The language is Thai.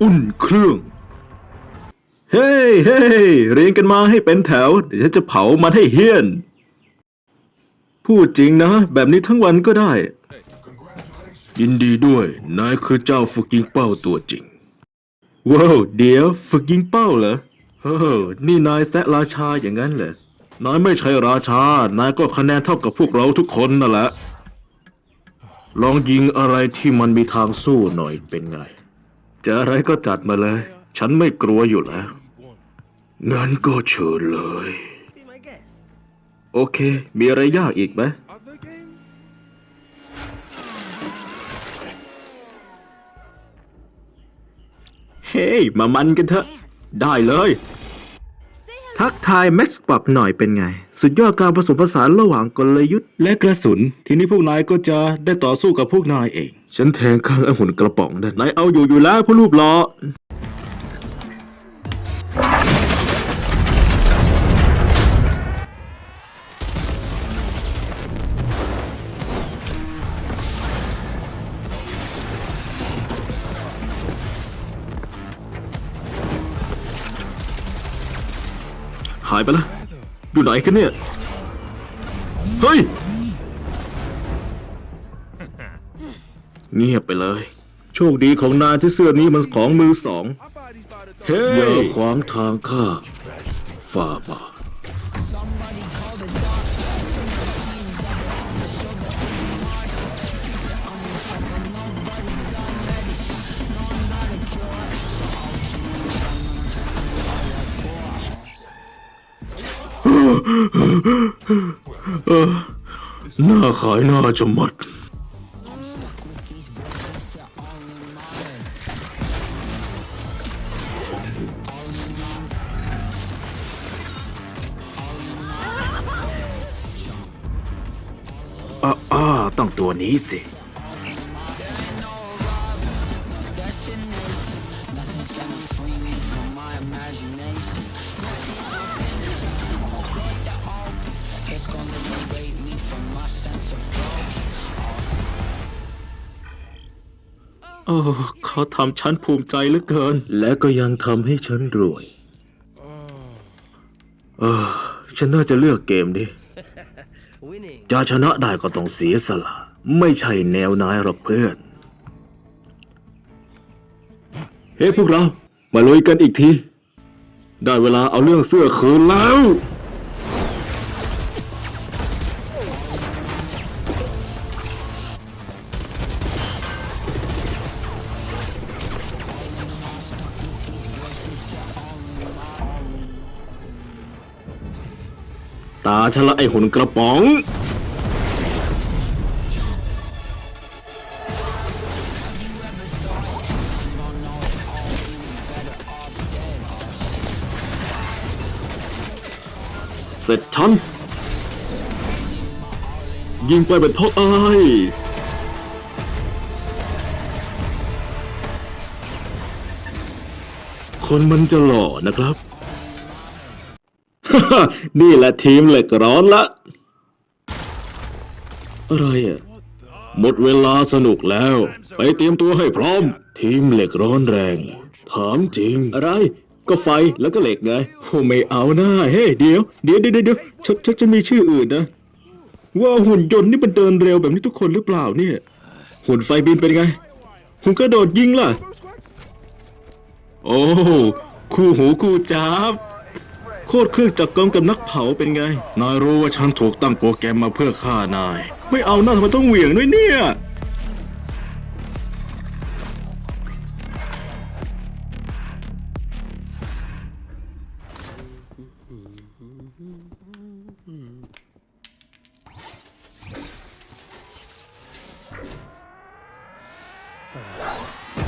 อุ่นเครื่อง เฮ้ยเฮ้ยเรียงกันมาให้เป็นแถว เดี๋ยวฉันจะเผามันให้เฮี้ยน พูดจริงนะ แบบนี้ทั้งวันก็ได้ ยินดีด้วย นายคือเจ้าฝึกยิงเป้าตัวจริง ว้าวเดี๋ยวฝึกยิงเป้าเหรอเฮ้อนี่นายแซะราชาอย่างนั้นเหรอนายไม่ใช่ราชา นายก็คะแนนเท่ากับพวกเราทุกคนนั่นแหละ ลองยิงอะไรที่มันมีทางสู้หน่อยเป็นไง จะอะไรก็จัดมาเลย ฉันไม่กลัวอยู่แล้ว งั้นก็เชิญเลย โอเค มีอะไรยากอีกไหม เฮ้ย มามันกันเถอะ ได้เลย ทักทายแม็กซ์ปรับหน่อยเป็นไง สุดยอดการผสมผสานระหว่างกลยุทธ์ และกระสุน ทีนี้พวกนายก็จะได้ต่อสู้กับพวกนายเอง ฉันแทงข้างไอ้หุ่นกระป๋องนั่นนายเอาอยู่อยู่แล้วผู้รูปหล่อายไปแล้วอยู่ไหนกันเนี่ย เฮ้ย เงียบไปเลย โชคดีของนายที่เสื้อนี้มันของมือสอง My body's about to เฮ้ย die. อย่าขวางทางข้าฝ่าบาท หน้าขายหน้าจะหมัดอ่าอ่าต้องตัวนี้สิ โอ้เขาทำฉันภูมิใจเหลือเกิน และก็ยังทำให้ฉันรวย เออ ฉันน่าจะเลือกเกมนี้ Winning. จะชนะได้ก็ต้องเสียสละ ไม่ใช่แนวนายหรอกเพื่อน เฮ้พวกเรา มาลุยกันอีกที ได้เวลาเอาเรื่องเสื้อคืนแล้ว ตาฉันละไอหุ่นกระป๋อง เสร็จฉัน ยิงไปเป็นท่อไอายคนมันจะหล่อนะครับ นี่แหละทีมเหล็กร้อนละ อะไรอะ หมดเวลาสนุกแล้ว ไปเตรียมตัวให้พร้อม ทีมเหล็กร้อนแรงเลยถามจริง อะไร ก็ไฟแล้วก็เหล็กไงโอ้ไม่เอาหน้าเฮ้ยเดี๋ยว เดี๋ยวเดี๋ยวเดี๋ยวฉันฉันจะมีชื่ออื่นนะ ว่าหุ่นยนต์นี่มันเดินเร็วแบบนี้ทุกคนหรือเปล่าเนี่ย หุ่นไฟบินเป็นไง หุ่นกระโดดยิงล่ะ โอ้คู่หูคู่จับโคตรเครื่องจักรกลกับนักเผาเป็นไง นายรู้ว่าฉันถูกตั้งโปรแกรมมาเพื่อฆ่านาย ไม่เอาหน้าทำไมต้องเหวี่ยงด้วยเนี่ย Ah.